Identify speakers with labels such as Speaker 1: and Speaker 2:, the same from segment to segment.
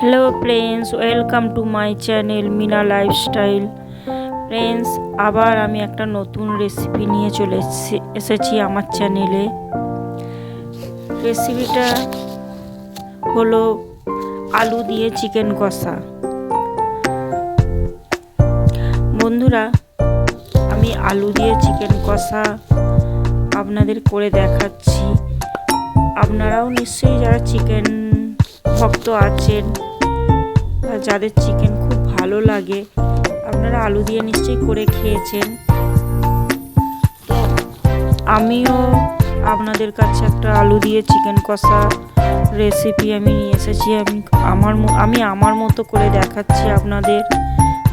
Speaker 1: Hello friends welcome to my channel Meena lifestyle friends আবার আমি একটা নতুন রেসিপি নিয়ে চলে এসেছি- আমার চ্যানেলে রেসিপিটা হলো আলু দিয়ে চিকেন কষা। বন্ধুরা, আমি আলু দিয়ে চিকেন কষা আপনাদের করে দেখাচ্ছি। আপনারাও নিশ্চয়ই যারা চিকেন ভক্ত আছেন বা যাদের চিকেন খুব ভালো লাগে, আপনারা আলু দিয়ে নিশ্চয়ই করে খেয়েছেন। তো আমিও আপনাদের কাছে একটা আলু দিয়ে চিকেন কষা রেসিপি আমি নিয়ে এসেছি। আমি আমার আমি আমার মতো করে দেখাচ্ছি আপনাদের।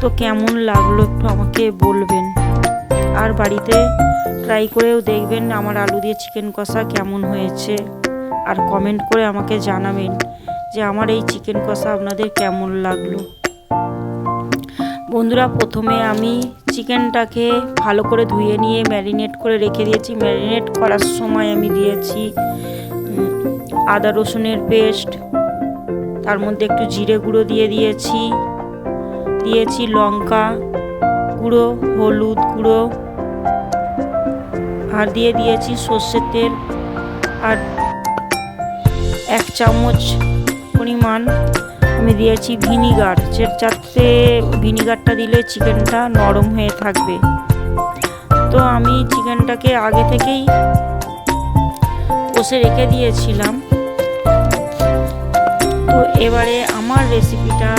Speaker 1: তো কেমন লাগল একটু আমাকে বলবেন। আর বাড়িতে ট্রাই করেও দেখবেন আমার আলু দিয়ে চিকেন কষা কেমন হয়েছে। আর কমেন্ট করে আমাকে জানাবেন। যে আমার এই চিকেন কষা আপনাদের কেমন লাগল। বন্ধুরা, প্রথমে আমি চিকেনটাকে ভালো করে ধুয়ে নিয়ে ম্যারিনেট করে রেখে দিয়েছি। ম্যারিনেট করার সময় আমি দিয়েছি আদা রসুনের পেস্ট, তার মধ্যে একটু জিরে গুঁড়ো দিয়ে দিয়েছি দিয়েছি লঙ্কা গুঁড়ো, হলুদ গুঁড়ো, আর দিয়ে দিয়েছি সর্ষের তেল, আর এক চামচ পরিমাণ আমি দিয়েছি ভিনিগার। যে যাতে ভিনিগারটা দিলে চিকেনটা নরম হয়ে থাকবে। তো আমি চিকেনটাকে আগে থেকেই কষে রেখে দিয়েছিলাম। তো এবারে আমার রেসিপিটা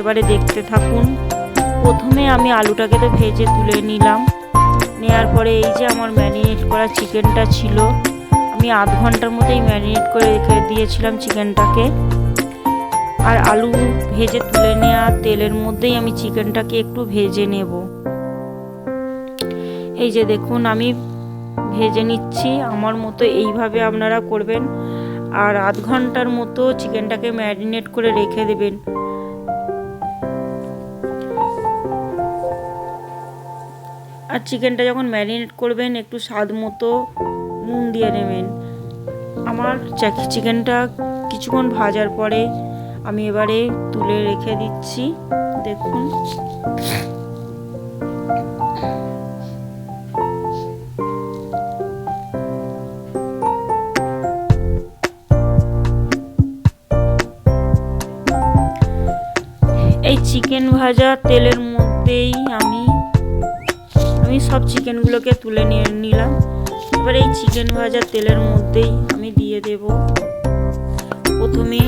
Speaker 1: এবারে দেখতে থাকুন। প্রথমে আমি আলুটাকে তো ভেজে তুলে নিলাম। নেওয়ার পরে এই যে আমার ম্যারিনেট করা চিকেনটা ছিল, আমি আধ ঘণ্টার মধ্যেই ম্যারিনেট করে রেখে দিয়েছিলাম চিকেনটাকে। আর আলু ভেজে তুলে নেওয়া তেলের মধ্যেই আমি চিকেনটাকে একটু ভেজে নেব। এই যে দেখুন, আমি ভেজে নিচ্ছি। আমার মতো এইভাবে আপনারা করবেন। আর আধ ঘণ্টার মতো চিকেনটাকে ম্যারিনেট করে রেখে দেবেন। আর চিকেনটা যখন ম্যারিনেট করবেন, একটু স্বাদ মতো নুন দিয়ে নেবেন। আমার চিকেনটা কিছুক্ষণ ভাজার পরে আমি এবারে তুলে রেখে দিচ্ছি, দেখুন। এই চিকেন ভাজা তেলের মধ্যেই আমি আমি সব চিকেনগুলোকে তুলে নিয়ে নিলাম। এবার এই চিকেন ভাজা তেলের মধ্যেই আমি দিয়ে দেব। প্রথমে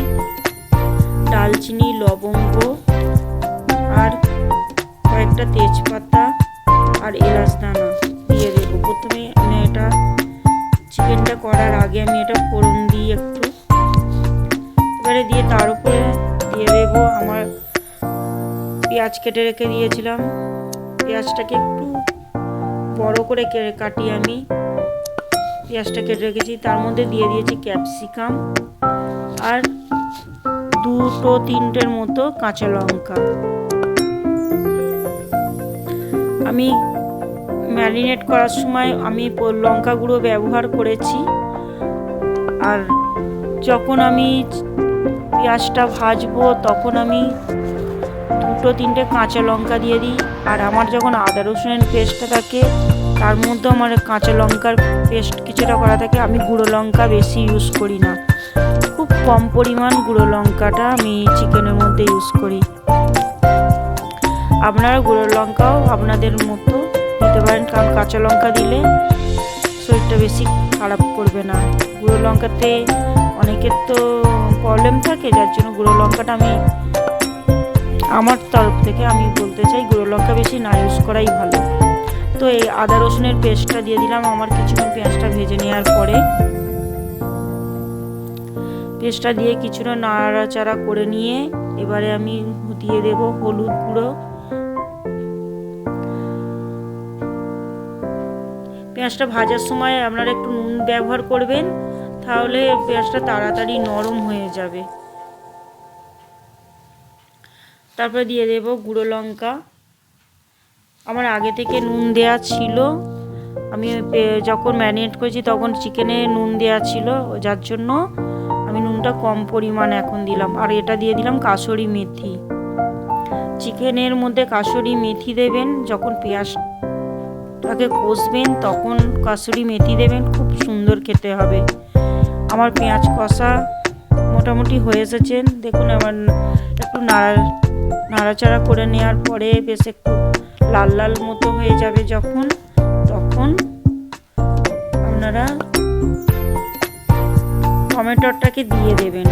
Speaker 1: ডালচিনি, লবঙ্গ আর কয়েকটা তেজপাতা আর এলাচ দানা দিয়ে দেব। প্রথমে আমি এটা চিকেনটা করার আগে আমি এটা ফোড়ন দিই একটু। এবারে দিয়ে তার উপরে দিয়ে দেবো আমার পেঁয়াজ কেটে রেখে দিয়েছিলাম। পেঁয়াজটাকে একটু বড় করে কাটি আমি। পেঁয়াজটা কেটে রেখেছি। তার মধ্যে দিয়ে দিয়েছি ক্যাপসিকাম। আর দুটো, তিনটের মতো কাঁচা লঙ্কা। আমি ম্যারিনেট করার সময় আমি লঙ্কা গুঁড়ো ব্যবহার করেছি। আর যখন আমি পেঁয়াজটা ভাজবো, তখন আমি দুটো, তিনটে কাঁচা লঙ্কা দিয়ে দিই। আর আমার যখন আদা, রসুনের পেস্টটা থাকে, তার মধ্যে আমার কাঁচা লঙ্কার পেস্ট কিছুটা করা থাকে। আমি গুঁড়ো লঙ্কা বেশি ইউজ করি না। খুব কম পরিমাণ গুঁড়ো লঙ্কাটা আমি চিকেনের মধ্যে ইউজ করি। আপনারা গুঁড়ো লঙ্কাও আপনাদের মতো দিতে পারেন, কারণ কাঁচা লঙ্কা দিলে শরীরটা বেশি খারাপ করবে না। গুঁড়ো লঙ্কাতে অনেকের তো প্রবলেম থাকে, যার জন্য গুঁড়ো লঙ্কাটা আমি আমার তরফ থেকে আমি বলতে চাই, গুঁড়ো লঙ্কা বেশি না ইউজ করাই ভালো। তো এই আদা রসুনের পেস্টটা দিয়ে দিলাম, আমার কিছুক্ষণ পেঁয়াজটা ভেজে নেওয়ার পরে পেস্টটা দিয়ে কিছুটা নাড়াচাড়া করে নিয়ে এবারে আমি দিয়ে দেব হলুদ গুঁড়ো। পেঁয়াজটা ভাজার সময় আপনারা একটু নুন ব্যবহার করবেন, তাহলে পেঁয়াজটা তাড়াতাড়ি নরম হয়ে যাবে। তারপরে দিয়ে দেব গুঁড়ো লঙ্কা। আমার আগে থেকে নুন দেয়া ছিল। আমি যখন ম্যারিনেট করেছি তখন চিকেনে নুন দেয়া ছিল, যার জন্য রসুনটা কম পরিমাণ এখন দিলাম। আর এটা দিয়ে দিলাম কাসুরি মেথি। চিকেনের মধ্যে কাসুরি মেথি দেবেন, যখন পেঁয়াজটাকে কষবেন তখন কাসুরি মেথি দেবেন, খুব সুন্দর খেতে হবে। আমার পেঁয়াজ কষা মোটামুটি হয়ে এসেছেন দেখুন আমার একটু নাড়া নাড়াচাড়া করে নেওয়ার পরে বেশ একটু লাল লাল মতো হয়ে যাবে যখন। তখন আপনারা টমেটোটাকে দিয়ে দেবেন?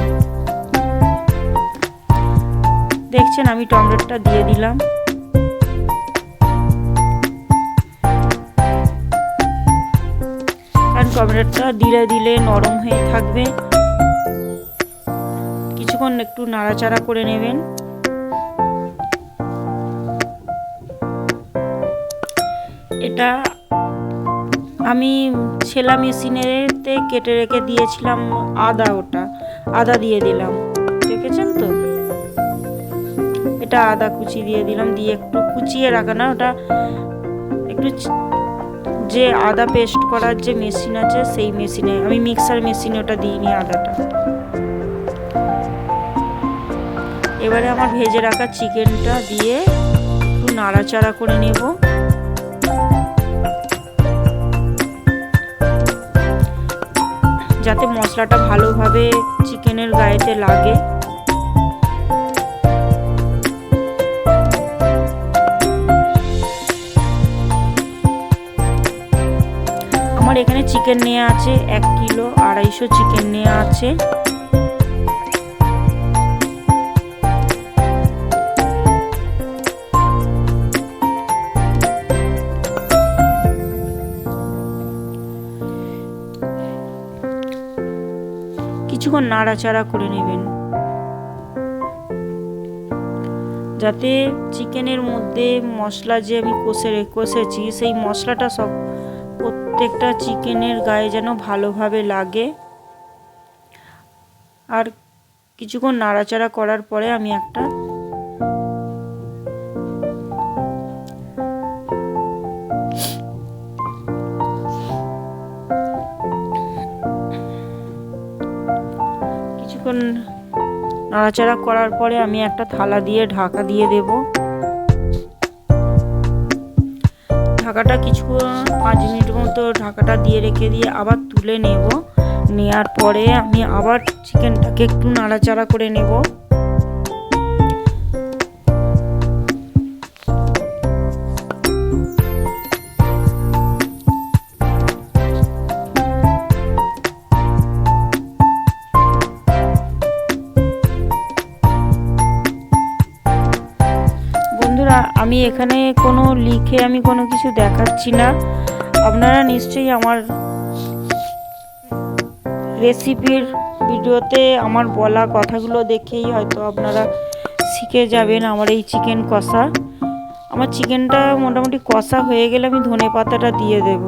Speaker 1: দেখছেন আমি টমেটোটা দিয়ে দিলাম। কারণ টমেটোটা দিলে দিলে নরম হয়ে থাকবে। কিছুক্ষণ একটু নাড়াচাড়া করে নেবেন। এটা আমি ছেলা মেশিনেতে কেটে রেখে দিয়েছিলাম আদা ওটা, আদা দিয়ে দিলাম, দেখেছেন তো? এটা আদা কুচি দিয়ে দিলাম, দিয়ে একটু কুচিয়ে রাখা না, ওটা একটু যে আদা পেস্ট করার যে মেশিন আছে, সেই মেশিনে আমি মিক্সার মেশিনে ওটা দিইনি আদাটা। এবারে আমার ভেজে রাখা চিকেনটা দিয়ে একটু নাড়াচাড়া করে নেব। যাতে মশলাটা ভালোভাবে চিকেনের গায়েতে লাগে। আমার এখানে চিকেন নেওয়া আছে, এক কিলো, আড়াইশো চিকেন নেওয়া আছে। কিছুক্ষণ নাড়াচাড়া করে নেবেন। যাতে চিকেনের মধ্যে মশলা যে আমি কষে কষেছি, সেই মশলাটা সব প্রত্যেকটা চিকেনের গায়ে যেন ভালোভাবে লাগে। আর কিছুক্ষণ নাড়াচাড়া করার পরে আমি একটা নাড়াচাড়া করার পরে আমি একটা থালা দিয়ে ঢাকা দিয়ে দেব। ঢাকাটা কিছু পাঁচ মিনিট মতো ঢাকাটা দিয়ে রেখে দিয়ে আবার তুলে নেব। নেওয়ার পরে আমি আবার চিকেনটাকে একটু নাড়াচাড়া করে নেব। আমি এখানে কোনো লিখে আমি কোনো কিছু দেখাচ্ছি না। আপনারা নিশ্চয়ই আমার রেসিপির ভিডিওতে আমার বলা কথাগুলো দেখেই হয়তো আপনারা শিখে যাবেন আমার এই চিকেন কষা। আমার চিকেনটা মোটামুটি কষা হয়ে গেলে আমি ধনে পাতাটা দিয়ে দেব।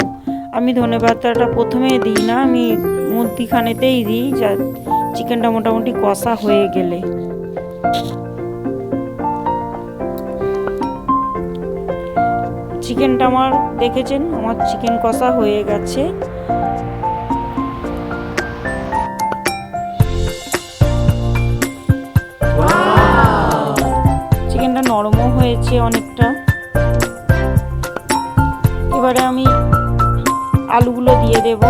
Speaker 1: আমি ধনে পাতাটা প্রথমে দিই না, আমি মধ্যিখানেতেই দিই, যা চিকেনটা মোটামুটি কষা হয়ে গেলে। চিকেনটা আমার দেখেছেন? আমার চিকেন কষা হয়ে গেছে। চিকেনটা নরমও হয়েছে অনেকটা। এবারে আমি আলুগুলো দিয়ে দেব।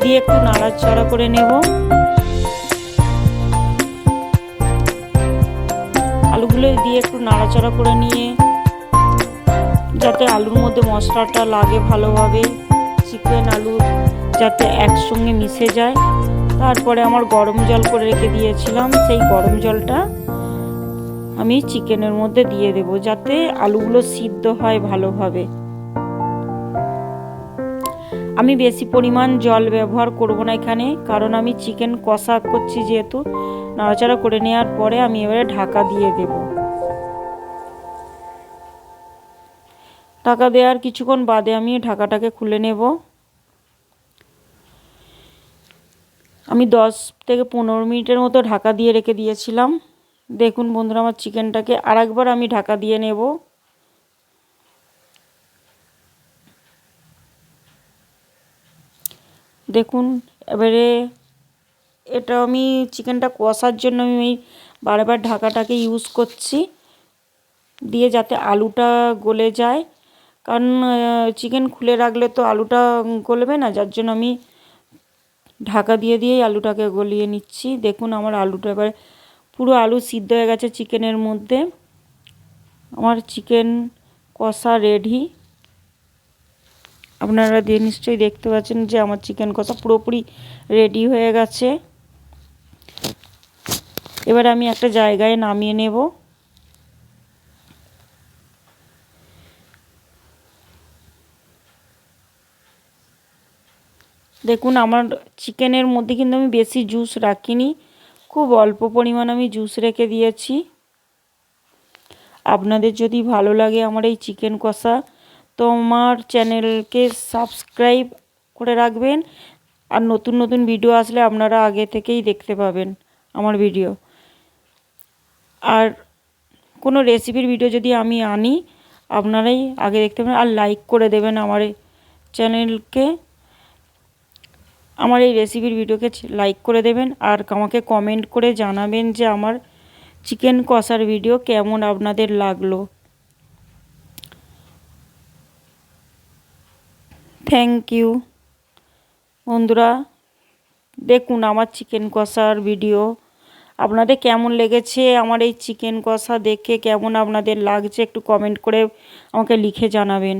Speaker 1: দিয়ে একটু নাড়াচাড়া করে নেব। আলুগুলো দিয়ে একটু নাড়াচাড়া করে নিয়ে, যাতে আলুর মধ্যে মশলাটা লাগে ভালোভাবে, চিকেন আলু যাতে একসঙ্গে মিশে যায়। তারপরে আমার গরম জল করে রেখে দিয়েছিলাম, সেই গরম জলটা আমি চিকেনের মধ্যে দিয়ে দেব, যাতে আলুগুলো সিদ্ধ হয় ভালোভাবে। আমি বেশি পরিমাণ জল ব্যবহার করব না এখানে, কারণ আমি চিকেন কষা করছি যেহেতু। নাড়াচাড়া করে নেওয়ার পরে আমি এবারে ঢাকা দিয়ে দেব। ঢাকা দেওয়ার কিছুক্ষণ বাদে আমি ঢাকাটাকে খুলে নেব। আমি দশ থেকে পনেরো মিনিটের মতো ঢাকা দিয়ে রেখে দিয়েছিলাম। দেখুন বন্ধুরা, আমার চিকেনটাকে আরেকবার আমি ঢাকা দিয়ে নেব। দেখুন, এবারে এটা আমি চিকেনটা কষার জন্য আমি ওই বারবার ঢাকাটাকে ইউজ করছি। দিয়ে যাতে আলুটা গলে যায়। কারণ চিকেন খুলে রাখলে তো আলুটা গলবে না, যার জন্য আমি ঢাকা দিয়ে দিয়েই আলুটাকে গলিয়ে নিচ্ছি। দেখুন আমার আলুটা এবার পুরো আলু সিদ্ধ হয়ে গেছে চিকেনের মধ্যে। আমার চিকেন কষা রেডি আপনারা দিয়ে নিশ্চয়ই দেখতে পাচ্ছেন যে আমার চিকেন কষা পুরোপুরি রেডি হয়ে গেছে। এবার আমি একটা জায়গায় নামিয়ে নেব। দেখুন, আমার চিকেনের মধ্যে কিন্তু আমি বেশি জুস রাখিনি। খুব অল্প পরিমাণ আমি জুস রেখে দিয়েছি। আপনাদের যদি ভালো লাগে আমার এই চিকেন কষা, তো আমার চ্যানেলকে সাবস্ক্রাইব করে রাখবেন। আর নতুন নতুন ভিডিও আসলে আপনারা আগে থেকেই দেখতে পাবেন আমার ভিডিও আর কোনো রেসিপির ভিডিও যদি আমি আনি, আপনারাই আগে দেখতে পাবেন। আর লাইক করে দেবেন আমার চ্যানেলকে। আমার এই রেসিপির ভিডিওকে লাইক করে দেবেন আর আমাকে কমেন্ট করে জানাবেন যে আমার চিকেন কষার ভিডিও কেমন আপনাদের লাগল। থ্যাংক ইউ বন্ধুরা, দেখুন আমার চিকেন কষার ভিডিও আপনাদের কেমন লেগেছে আমার এই চিকেন কষা দেখে, কেমন আপনাদের লাগছে একটু কমেন্ট করে আমাকে লিখে জানাবেন।